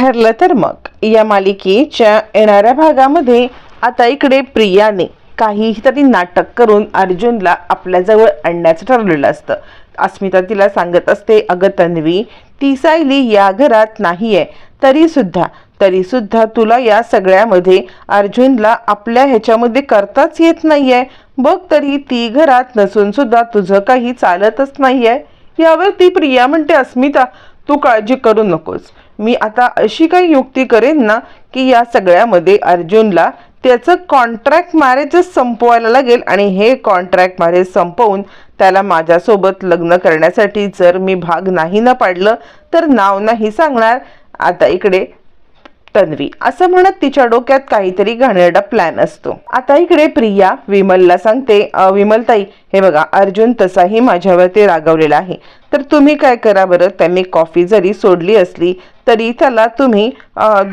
ठरलं तर मग. या मालिकेच्या येणाऱ्या भागामध्ये आता इकडे प्रियाने काहीही तरी नाटक करून अर्जुनला आपल्याजवळ आणण्याचं ठरलेलं असतं. अस्मिता तिला सांगत असते अगं तन्वी ती सायली या घरात नाहीये. तरी सुद्धा तरी सुद्धा तुला या सगळ्यामध्ये अर्जुनला आपल्या ह्याच्यामध्ये करताच येत नाहीये. बघ तरी ती घरात नसून सुद्धा तुझं काही चालतच नाहीये. यावर ती प्रिया म्हणते अस्मिता तू काळजी करू नकोस. मी आता अशी काही युक्ती करेन ना की या सगळ्यामध्ये अर्जुनला त्याचं कॉन्ट्रॅक्ट मॅरेजच संपवायला लागेल आणि हे कॉन्ट्रॅक्ट मॅरेज संपवून त्याला माझ्यासोबत लग्न करण्यासाठी जर मी भाग नाही ना पाडलं तर नाव नाही सांगणार. आता इकडे तन्वी असं म्हणत तिच्या डोक्यात काहीतरी घाणेरडा प्लॅन असतो. आता इकडे प्रिया विमलला सांगते विमलताई हे बघा अर्जुन तसाही माझ्यावरती रागवलेला आहे. तर तुम्ही काय करा बरं त्यांनी कॉफी जरी सोडली असली तरी त्याला तुम्ही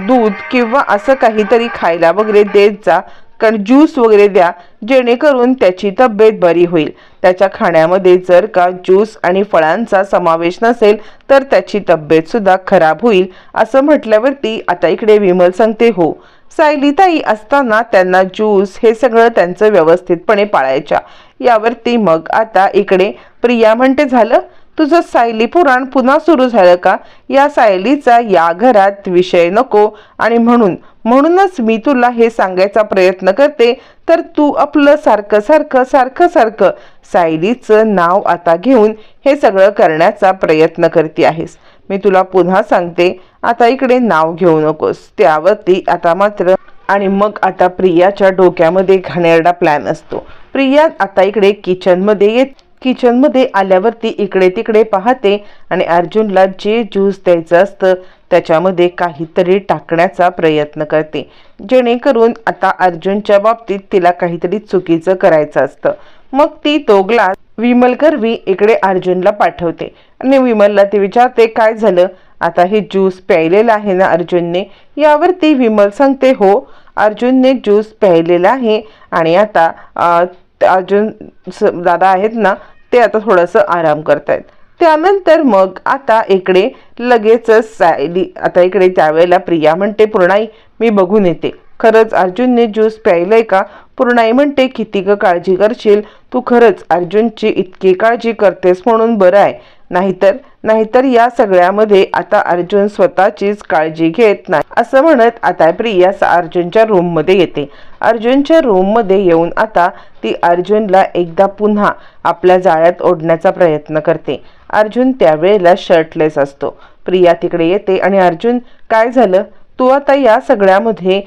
दूध किंवा असं काहीतरी खायला वगैरे देत जा. कारण ज्यूस वगैरे द्या जेणेकरून त्याची तब्येत बरी होईल. त्याच्या खाण्यामध्ये जर का ज्यूस आणि फळांचा समावेश नसेल तर त्याची तब्येत सुद्धा खराब होईल. असं म्हटल्यावरती आता इकडे विमल सांगते हो सायलीताई असताना त्यांना ज्यूस हे सगळं त्यांचं व्यवस्थितपणे पाळायच्या. यावरती मग आता इकडे प्रिया म्हणते झालं? तुझं सायली पुराण पुन्हा सुरू झालं का? या सायलीचा या घरात विषय नको. आणि म्हणून म्हणूनच मी तुला हे सांगायचा प्रयत्न करते. तर तू आपलं सारखं सारखं सारखं सारखं सायलीचं नाव आता घेऊन हे सगळं करण्याचा प्रयत्न करते आहेस. मी तुला पुन्हा सांगते आता इकडे नाव घेऊ नकोस. त्यावरती आता मात्र आणि मग आता प्रियाच्या डोक्यामध्ये घाणेरडा प्लॅन असतो. प्रिया आता इकडे किचनमध्ये येत किचनमध्ये आल्यावरती इकडे तिकडे पाहते आणि अर्जुनला जे ज्यूस द्यायचं असतं त्याच्यामध्ये काहीतरी टाकण्याचा प्रयत्न करते. जेणेकरून आता अर्जुनच्या बाबतीत तिला काहीतरी चुकीचं करायचं असतं. मग ती तो ग्लास विमल करवी इकडे अर्जुनला पाठवते आणि विमलला ती विचारते काय झालं? आता हे ज्यूस प्यायलेलं आहे ना अर्जुनने? यावरती विमल सांगते हो अर्जुनने ज्यूस प्यायलेला आहे आणि आता अर्जुन दादा आहेत ना ते आता थोडंसं आराम करतायत. त्यानंतर मग आता इकडे लगेचच सायली आता इकडे त्यावेळेला प्रिया म्हणते पूर्णाई मी बघून येते. खरंच अर्जुनने ज्यूस प्यायलंय का? पूर्णाई म्हणते किती ग काळजी करशील? तू खरंच अर्जुनची इतकी काळजी करतेस म्हणून बरं आहे. नाहीतर नाहीतर या सगळ्यामध्ये आता अर्जुन स्वतःचीच काळजी घेत नाही. असं म्हणत आता प्रिया अर्जुनच्या रूममध्ये येते. अर्जुनच्या रूममध्ये येऊन आता ती अर्जुनला एकदा पुन्हा आपल्या जाळ्यात ओढण्याचा प्रयत्न करते. अर्जुन त्यावेळेला शर्टलेस असतो. प्रिया तिकडे येते आणि अर्जुन काय झालं? तू आता या सगळ्यामध्ये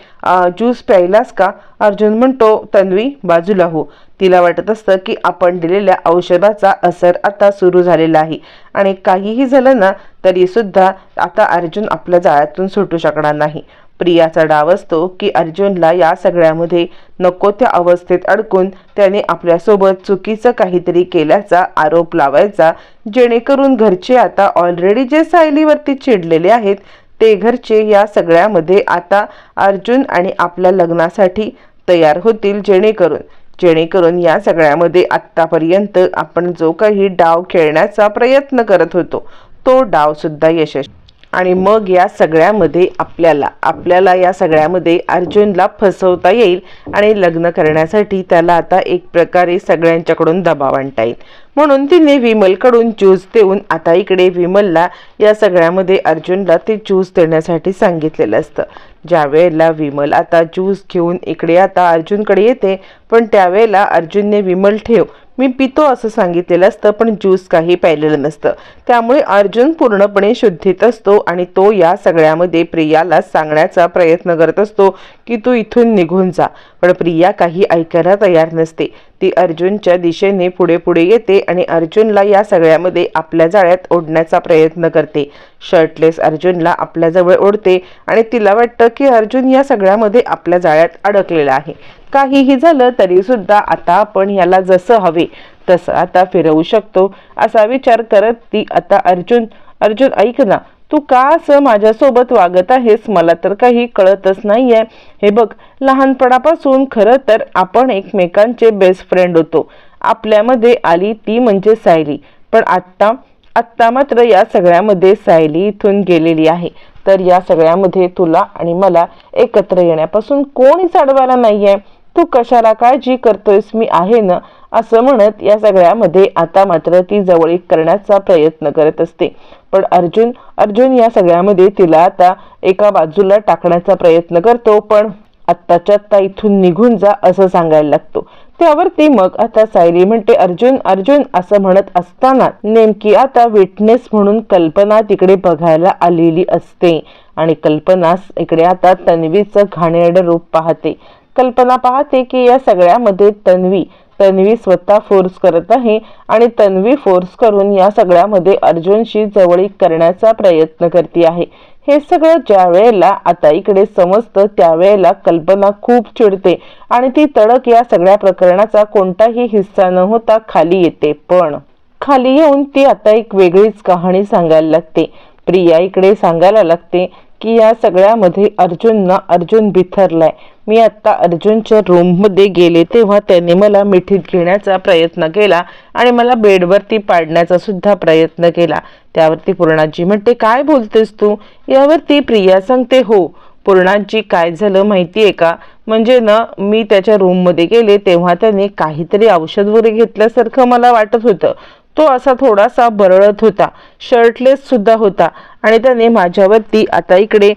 ज्यूस प्यायलास का? अर्जुन म्हणतो तन्वी बाजूला हो. तिला वाटत असतं की आपण दिलेल्या औषधाचा असर आता सुरू झालेला आहे. आणि काहीही झालं ना तरीसुद्धा आता अर्जुन आपल्या जाळ्यातून सुटू शकणार नाही. प्रियाचा डाव असतो की अर्जुनला या सगळ्यामध्ये नको त्या अवस्थेत अडकून त्याने आपल्यासोबत चुकीचं काहीतरी केल्याचा आरोप लावायचा जेणेकरून घरचे आता ऑलरेडी जे सायलीवरती चिडलेले आहेत ते घरचे या सगळ्यामध्ये आता अर्जुन आणि आपल्या लग्नासाठी तयार होतील जेणेकरून जेणेकरून या सगळ्यामध्ये आत्तापर्यंत आपण जो काही डाव खेळण्याचा प्रयत्न करत होतो तो डावसुद्धा यशस्वी आणि मग या सगळ्यामध्ये आपल्याला आपल्याला या सगळ्यामध्ये अर्जुनला फसवता येईल आणि लग्न करण्यासाठी त्याला आता एक प्रकारे सगळ्यांच्याकडून दबाव आणता येईल. म्हणून तिने विमलकडून ज्यूस देऊन आता इकडे विमलला या सगळ्यामध्ये अर्जुनला ते ज्यूस देण्यासाठी सांगितलेलं असतं. ज्या वेळेला विमल आता ज्यूस घेऊन इकडे आता अर्जुनकडे येते पण त्यावेळेला अर्जुनने विमल ठेव मी पितो असं सांगितलेलं असतं पण ज्यूस काही प्यायलेलं नसतं. त्यामुळे अर्जुन पूर्णपणे शुद्धीत असतो आणि तो या सगळ्यामध्ये प्रियाला सांगण्याचा प्रयत्न करत असतो की तू इथून निघून जा. पण प्रिया काही ऐकायला तयार नसते. ती अर्जुनच्या दिशेने पुढे पुढे येते आणि अर्जुनला या सगळ्यामध्ये आपल्या जाळ्यात ओढण्याचा प्रयत्न करते. शर्टलेस अर्जुनला आपल्याजवळ ओढते आणि तिला वाटतं की अर्जुन या सगळ्यामध्ये आपल्या जाळ्यात अडकलेला आहे. काहीही झालं तरी सुद्धा आता आपण याला जसं हवे तसं आता फिरवू शकतो असा विचार करत ती आता अर्जुन अर्जुन ऐक ना तू का असं माझ्यासोबत वागत आहेस? मला तर काही कळतच नाहीये. हे बघ लहानपणापासून खरं तर आपण एकमेकांचे बेस्ट फ्रेंड होतो. आपल्यामध्ये आली ती म्हणजे सायली. पण आत्ता आत्ता मात्र या सगळ्यामध्ये सायली इथून गेलेली आहे. तर या सगळ्यामध्ये तुला आणि मला एकत्र येण्यापासून कोणीच अडवायला नाहीये. तू कशाला काळजी करतोयस? मी आहे ना? असं म्हणत या सगळ्यामध्ये आता मात्र ती जवळीक करण्याचा प्रयत्न करत असते. पण अर्जुन अर्जुन या सगळ्यामध्ये तिला आता एका बाजूला टाकण्याचा प्रयत्न करतो पण आत्ताच्या आत्ता इथून निघून जा असं सांगायला लागतो. त्यावरती मग आता सायली म्हणते अर्जुन अर्जुन असं म्हणत असताना नेमकी आता विटनेस म्हणून कल्पना तिकडे बघायला आलेली असते. आणि कल्पना इकडे आता तन्वीचं घाणेरडं रूप पाहते. कल्पना पाहते की या सगळ्यामध्ये तन्वी तन्वी स्वतः फोर्स करत आहे आणि तन्वी फोर्स करून या सगळ्यामध्ये अर्जुनशी जवळीक करण्याचा प्रयत्न करते आहे. हे सगळं ज्या वेळेला आता इकडे समजतं त्यावेळेला कल्पना खूप चिडते आणि ती तडक या सगळ्या प्रकरणाचा कोणताही हिस्सा न होता खाली येते. पण खाली येऊन ती आता एक वेगळीच कहाणी सांगायला लागते. प्रिया इकडे सांगायला लागते की या सगळ्यामध्ये अर्जुनना अर्जुन बिथरलाय. मी आत्ता अर्जुनच्या रूममध्ये गेले तेव्हा त्याने मला मिठीत घेण्याचा प्रयत्न केला आणि मला बेडवरती पाडण्याचा सुद्धा प्रयत्न केला. त्यावरती पूर्णाजी म्हणते काय बोलतेस तू? यावरती प्रिया सांगते हो पूर्णाजी काय झालं माहिती आहे का? म्हणजे ना मी त्याच्या रूममध्ये गेले तेव्हा त्याने काहीतरी औषध वगैरे घेतल्यासारखं मला वाटत होतं. तो असा थोडासा बरळत होता. शर्टलेस सुद्धा होता. आणि त्याने माझ्यावरती आता इकडे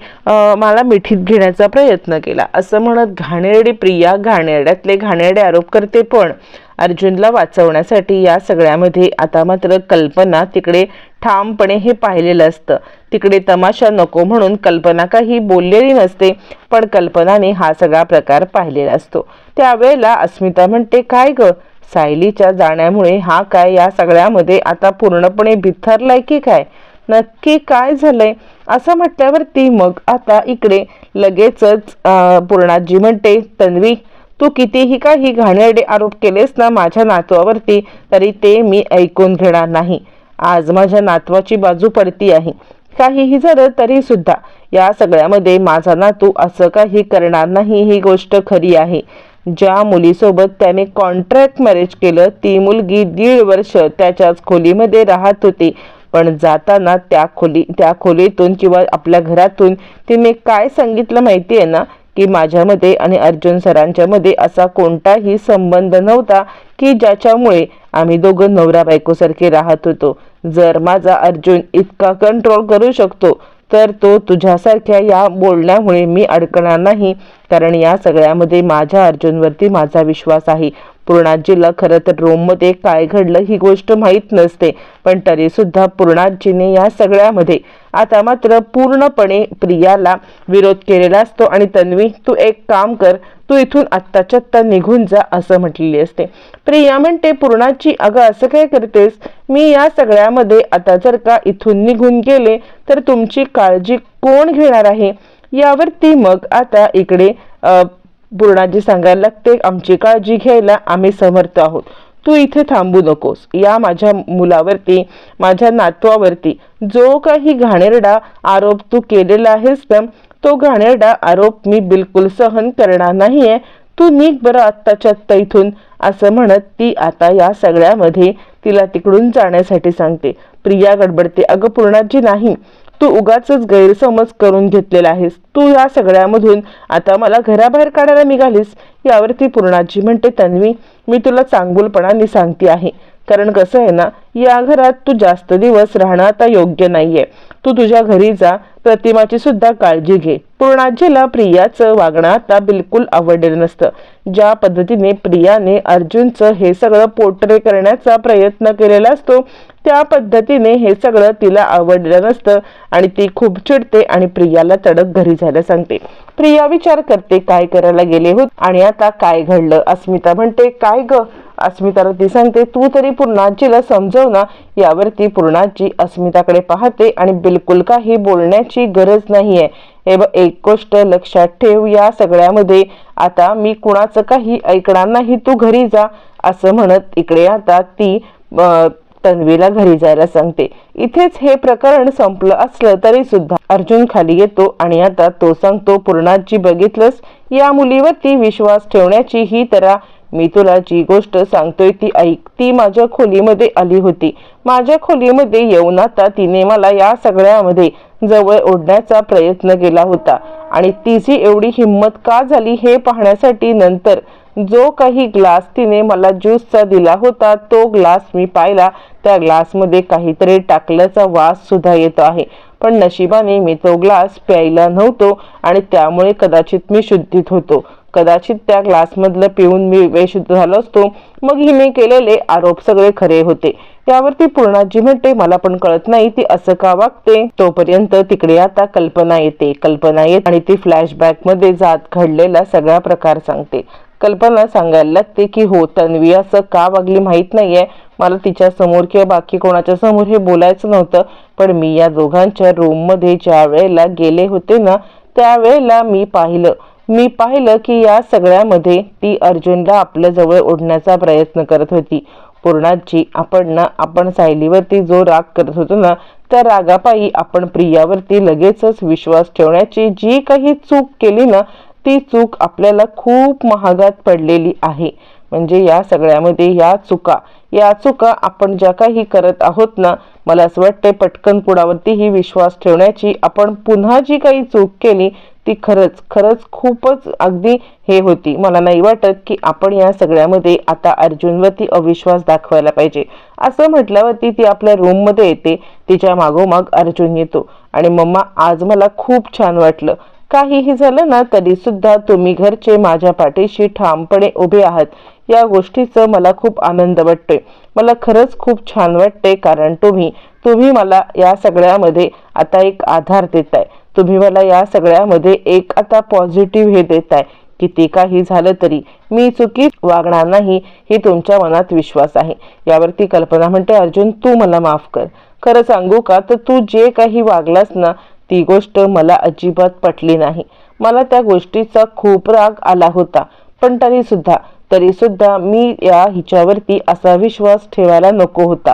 मला मिठीत घेण्याचा प्रयत्न केला. असं म्हणत घाणेरडी प्रिया घाणेरड्यातले घाणेरडे आरोप करते पण अर्जुनला वाचवण्यासाठी या सगळ्यामध्ये आता मात्र कल्पना तिकडे ठामपणे हे पाहिलेलं असतं. तिकडे तमाशा नको म्हणून कल्पना काही बोललेली नसते पण कल्पनाने हा सगळा प्रकार पाहिलेला असतो. त्यावेळेला अस्मिता म्हणते काय ग? सायलीच्या जाण्यामुळे हा काय या सगळ्यामध्ये आता पूर्णपणे भिथरलाय की काय? नक्की काय झालंय? असं म्हटल्यावरती मग आता इकडे लगेचच पूर्णाजी म्हणते तन्वी तू कितीही काही घाणेरडे आरोप केलेस ना माझ्या नातवावरती तरी ते मी ऐकून घेणार नाही. आज माझ्या नातवाची बाजू पडती आहे. काहीही झालं तरी सुद्धा या सगळ्यामध्ये माझा नातू असं काही करणार नाही ही गोष्ट खरी आहे. ज्या मुलीसोबत त्याने कॉन्ट्रॅक्ट मॅरेज केलं ती मुलगी दीड वर्ष त्याच्याच खोलीमध्ये राहत होती. पण जाताना त्या खोली त्या खोलीतून किंवा आपल्या घरातून तिने काय सांगितलं माहिती आहे ना? की माझ्यामध्ये आणि अर्जुन सरांच्यामध्ये असा कोणताही संबंध नव्हता की ज्याच्यामुळे आम्ही दोघं नवरा बायकोसारखे राहत होतो. जर माझा अर्जुन इतका कंट्रोल करू शकतो तर तो तुझ्यासारख्या या बोलण्यामुळे मी अडकणार नाही. कारण या सगळ्यामध्ये माझ्या अर्जुनवरती माझा विश्वास आहे. पूर्णाजीला खरं तर रोममध्ये काय घडलं ही गोष्ट माहीत नसते. पण तरी सुद्धा पूर्णाजीने या सगळ्यामध्ये आता मात्र पूर्णपणे प्रियाला विरोध केलेला असतो. आणि तन्वी तू एक काम कर. तू इथून आत्ताच्या आत्ता निघून जा असं म्हटलेली असते. प्रिया म्हणते पूर्णाची अगं असं काय करतेस? मी या सगळ्यामध्ये आता जर का इथून निघून गेले तर तुमची काळजी कोण घेणार आहे? यावरती मग आता इकडे पूर्णाजी सांगायला लागते आमची काळजी घ्यायला आम्ही समर्थ आहोत. तू इथे थांबू नकोस. या माझ्या मुलावरती माझ्या नातवावरती जो काही घाणेरडा आरोप तू केलेला आहेस ना तो घाणेरडा आरोप मी बिलकुल सहन करणार नाहीये. तू नीट बरं आत्ताच्या आत्ता इथून असं म्हणत ती आता या सगळ्यामध्ये तिला तिकडून जाण्यासाठी सांगते. प्रिया गडबडते. अगं पूर्णाजी नाही. तू उगाच गैरसमज करून घेतलेला आहेस. तू या सगळ्यामधून आता मला घराबाहेर काढायला निघालीस. यावरती पूर्णाजी म्हणते तन्वी मी तुला चांगुलपणाने सांगते आहे. कारण कसं आहे ना या घरात तू जास्त दिवस राहणं आता योग्य नाहीये. तू तुझ्या घरी जा प्रतिमाची सुद्धा काळजी घे. पूर्णाजीला प्रियाचं वागणं आता बिलकुल आवडलेलं नसतं. ज्या पद्धतीने प्रियाने अर्जुनचं हे सगळं पोर्ट्रे करण्याचा प्रयत्न केलेला असतो त्या पद्धतीने हे सगळं तिला आवडलं नसतं आणि ती खूप चिडते आणि प्रियाला तडक घरी जायला सांगते. प्रिया विचार करते काय करायला गेले होत आणि आता काय घडलं? अस्मिता म्हणते काय ग? अस्मिताला ती सांगते तू तरी पूर्णाजीला समजव ना यावरती पूर्णाजी अस्मिताकडे पाहते आणि बिलकुल काही बोलण्याची गरज नाहीये. हे एक गोष्ट लक्षात ठेव या सगळ्यामध्ये. आता मी कुणाचं काही ऐकणार नाही तू घरी जा असं म्हणत इकडे आता ती तन्वीला घरी जायला सांगते. इथेच हे प्रकरण संपलं असलं तरी सुद्धा अर्जुन खाली येतो आणि आता तो सांगतो पूर्णाजी बघितलंस? या मुलीवरती विश्वास ठेवण्याची ही तरा मी तुला जी गोष्ट सांगतोय ती ऐक. ती माझ्या खोलीमध्ये आली होती. माझ्या खोलीमध्ये येऊन आता तिने मला या सगळ्यामध्ये जवळ ओढण्याचा प्रयत्न केला होता. आणि तिची एवढी हिंमत का झाली हे पाहण्यासाठी नंतर जो काही ग्लास तिने मला ज्यूसचा दिला होता तो ग्लास मी पाहिला. त्या ग्लासमध्ये काहीतरी टाकल्याचा वास सुद्धा येतो आहे. पण नशिबाने मी तो ग्लास प्यायला नव्हतो आणि त्यामुळे कदाचित मी शुद्धीत होतो. कदाचित त्या ग्लासमधलं पिऊन मी बेशुद्ध झालो असतो. मग हिने केलेले आरोप सगळे खरे होते. यावरती पूर्णाजी म्हणते मला पण कळत नाही ती असं का वागते? तोपर्यंत तिकडे आता कल्पना येते. कल्पना येत आणि ती फ्लॅशबॅकमध्ये जात घडलेला सगळा प्रकार सांगते. कल्पना सांगायला लागते की हो तन्वी असं का वागली माहीत नाहीये? मला तिच्या समोर किंवा बाकी कोणाच्या समोर हे बोलायचं नव्हतं. पण मी या दोघांच्या रूममध्ये ज्या वेळेला गेले होते ना त्यावेळेला मी पाहिलं. मी पाहिलं की या सगळ्यामध्ये ती अर्जुनला आपल्या जवळ ओढण्याचा प्रयत्न करत होती. पूर्णाची आपण ना आपण सायलीवरती जो राग करत होतो ना त्या रागापायी आपण प्रियावरती लगेचच विश्वास ठेवण्याची जी काही चूक केली ना ती चूक आपल्याला खूप महागात पडलेली आहे. म्हणजे या सगळ्यामध्ये या चुका या चुका आपण ज्या काही करत आहोत ना मला असं वाटतंय पटकन कुणावरतीही विश्वास ठेवण्याची आपण पुन्हा जी काही चूक केली ती खरंच खरंच खूपच अगदी हे होती. मला नाही वाटत की आपण या सगळ्यामध्ये आता अर्जुनवरती अविश्वास दाखवायला पाहिजे. असं म्हटल्यावरती ती आपल्या रूममध्ये येते तिच्या मागोमाग अर्जुन येतो. आणि मम्मा आज मला खूप छान वाटलं. काहीही झालं ना तरी सुद्धा तुम्ही घरचे माझ्या पाठीशी ठामपणे उभे आहात. या गोष्टीचं मला खूप आनंद वाटतोय. मला खरंच खूप छान वाटते कारण तुम्ही तुम्ही मला या सगळ्यामध्ये आता एक आधार देताय. तुम्ही मला या सगळ्यामध्ये एक आता पॉझिटिव्ह हे देताय. किती काही झालं तरी मी चुकीत वागणार नाही ही तुमच्या मनात विश्वास आहे. यावरती कल्पना म्हणते अर्जुन तू मला माफ कर. खरं सांगू का? तर तू जे काही वागलास ना ती गोष्ट मला अजिबात पटली नाही. मला त्या गोष्टीचा खूप राग आला होता. पण तरीसुद्धा तरीसुद्धा मी या हिच्यावरती असा विश्वास ठेवायला नको होता.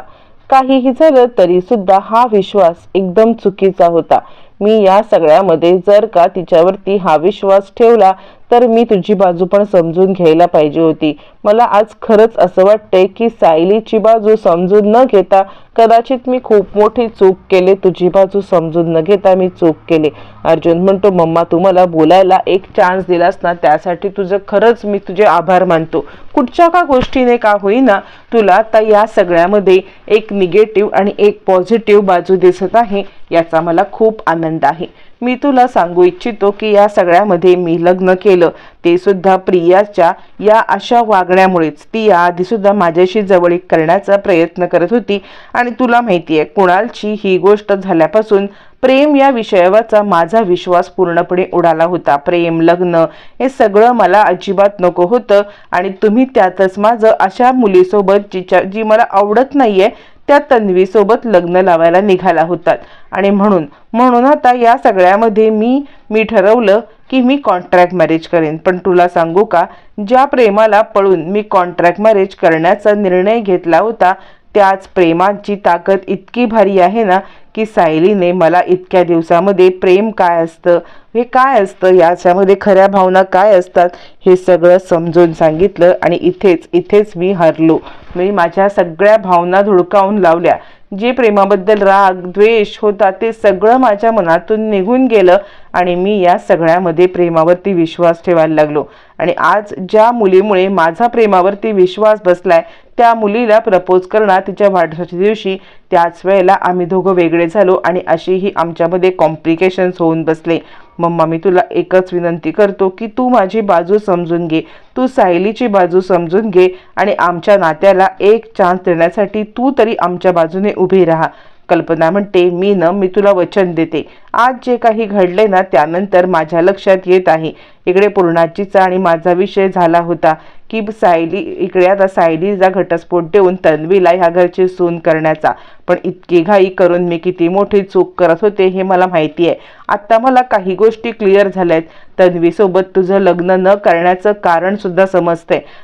काहीही झालं तरी सुद्धा हा विश्वास एकदम चुकीचा होता. मी या सगळ्यामध्ये जर का तिच्यावरती हा विश्वास ठेवला तर मी तुझी बाजू पण समजून घ्यायला पाहिजे होती. मला आज खरंच असं वाटतंय की सायलीची बाजू समजून न घेता कदाचित मी खूप मोठी चूक केले तुझी बाजू समजून न घेता मी चूक केले. अर्जुन म्हणतो मम्मा तू मला बोलायला एक चान्स दिलास ना त्यासाठी तुझं खरंच मी तुझे आभार मानतो. कुठच्या का गोष्टीने का होईना तुला आता या सगळ्यामध्ये एक निगेटिव्ह आणि एक पॉझिटिव्ह बाजू दिसत आहे याचा मला खूप आनंद आहे. मी तुला सांगू इच्छितो की या सगळ्यामध्ये मी लग्न केलं ते सुद्धा प्रियाच्या या अशा वागण्यामुळेच. ती याआधी सुद्धा माझ्याशी जवळीक करण्याचा प्रयत्न करत होती आणि तुला माहिती आहे कुणालची ही गोष्ट झाल्यापासून प्रेम या विषयावरचा माझा विश्वास पूर्णपणे उडाला होता. प्रेम लग्न हे सगळं मला अजिबात नको होतं आणि तुम्ही त्यातच माझं अशा मुलीसोबत जिच्या जी मला आवडत नाहीये त्या तन्वीसोबत लग्न लावायला निघाला होतात. आणि म्हणून म्हणून आता या सगळ्यामध्ये मी मी ठरवलं की मी कॉन्ट्रॅक्ट मॅरेज करेन. पण तुला सांगू का ज्या प्रेमाला पळून मी कॉन्ट्रॅक्ट मॅरेज करण्याचा निर्णय घेतला होता त्याच प्रेमाची ताकद इतकी भारी आहे ना की सायलीने मला इतक्या दिवसामध्ये प्रेम काय असतं? हे काय असतं? याच्यामध्ये खऱ्या भावना काय असतात? हे सगळं समजून सांगितलं आणि इथेच इथेच मी हरलो. मी माझ्या सगळ्या भावना धुडकावून लावल्या. जे प्रेमाबद्दल राग द्वेष होता ते सगळं माझ्या मनातून निघून गेलं आणि मी या सगळ्यामध्ये प्रेमावरती विश्वास ठेवायला लागलो. आणि आज ज्या मुलीमुळे माझा प्रेमावरती विश्वास बसलाय त्या मुलीला प्रपोज करणार तिच्या वाढदिवसाच्या दिवशी त्याच वेळेला आम्ही दोघं वेगळे झालो आणि अशीही आमच्यामध्ये कॉम्प्लिकेशन्स होऊन बसले. मम्मा मी तुला एकच विनंती करतो की तू माझी बाजू समजून घे. तू सायलीची बाजू समजून घे आणि आमच्या नात्याला एक चान्स देण्यासाठी तू तरी आमच्या बाजूने उभी राहा. कल्पना म्हणते मी न मी तुला वचन देते. आज जे काही घडले ना त्यानंतर माझ्या लक्षात येत आहे. इकडे पूर्णाचीचा आणि माझा विषय झाला होता की सायली इकडे आता सायलीचा घटस्फोट देऊन तन्वीला ह्या घरची सून करण्याचा. पण इतकी घाई करून मी किती मोठी चूक करत होते हे मला माहिती आहे. आत्ता मला काही गोष्टी क्लिअर झाल्या आहेत तन्वीसोबत तुझं लग्न न करण्याचं कारण सुद्धा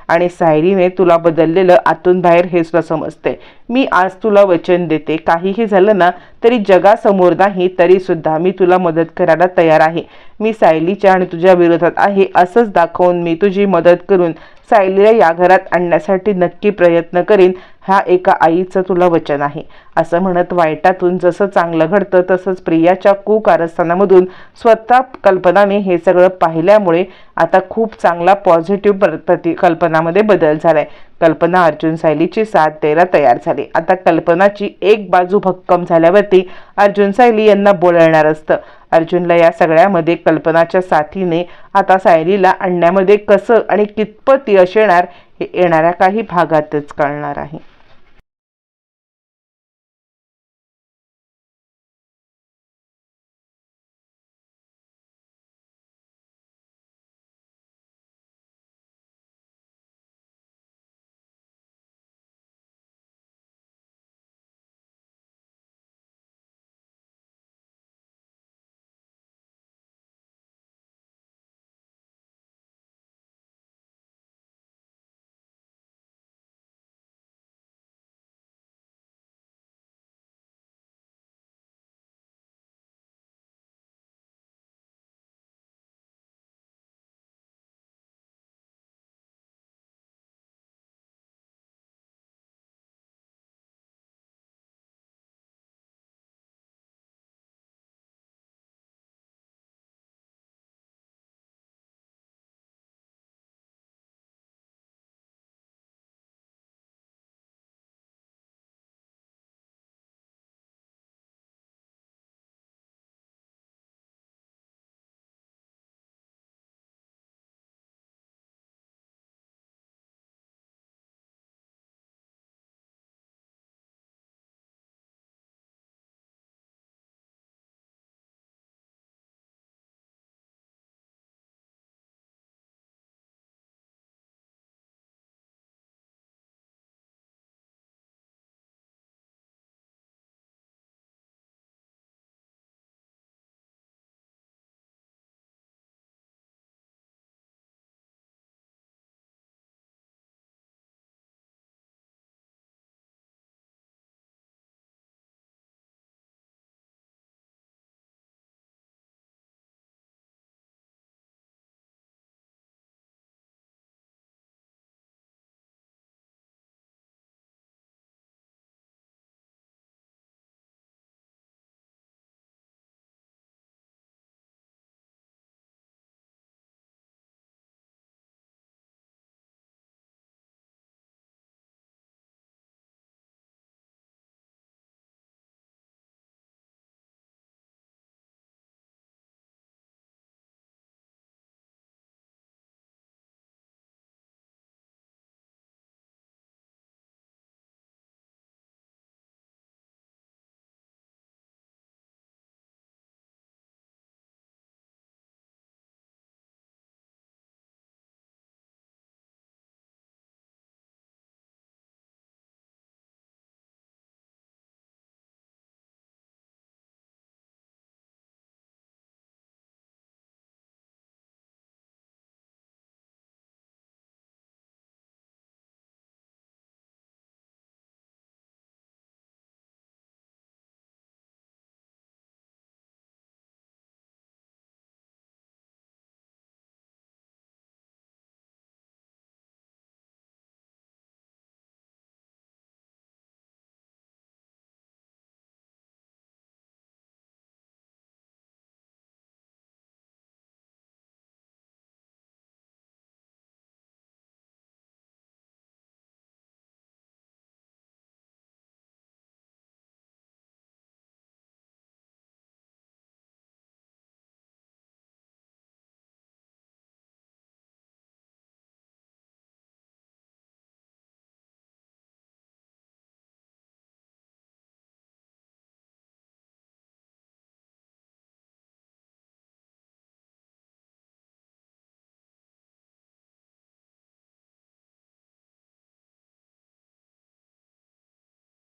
आणि सायलीने तुला बदललेलं आतून बाहेर हे सुद्धा समजते. मी आज तुला वचन देते. काहीही झालं ना तरी जगासमोर नाही तरी सुद्धा मी तुला मदत करायला तयार आहे. मी सायलीच्या आणि तुझ्या विरोधात आहे असंच दाखवून मी तुझी मदत करून सायलीला या घरात आणण्यासाठी नक्की प्रयत्न करीन. हा एका आईचं तुला वचन आहे. असं म्हणत वाईटातून जसं चांगलं घडतं तसंच प्रियाच्या कुकारस्थानामधून स्वतः कल्पनाने हे सगळं पाहिल्यामुळे आता खूप चांगला पॉझिटिव्ह प्रति कल्पनामध्ये बदल झालाय. कल्पना अर्जुन सायलीची साथ द्यायला तयार झाली. आता कल्पनाची एक बाजू भक्कम झाल्यावरती अर्जुन सायली यांना बोलणार असतं. अर्जुनला या सगळ्यामध्ये कल्पनाच्या साथीने आता सायलीला आणण्यामध्ये कसं आणि कितपत यश येणार हे येणाऱ्या काही भागातच कळणार आहे.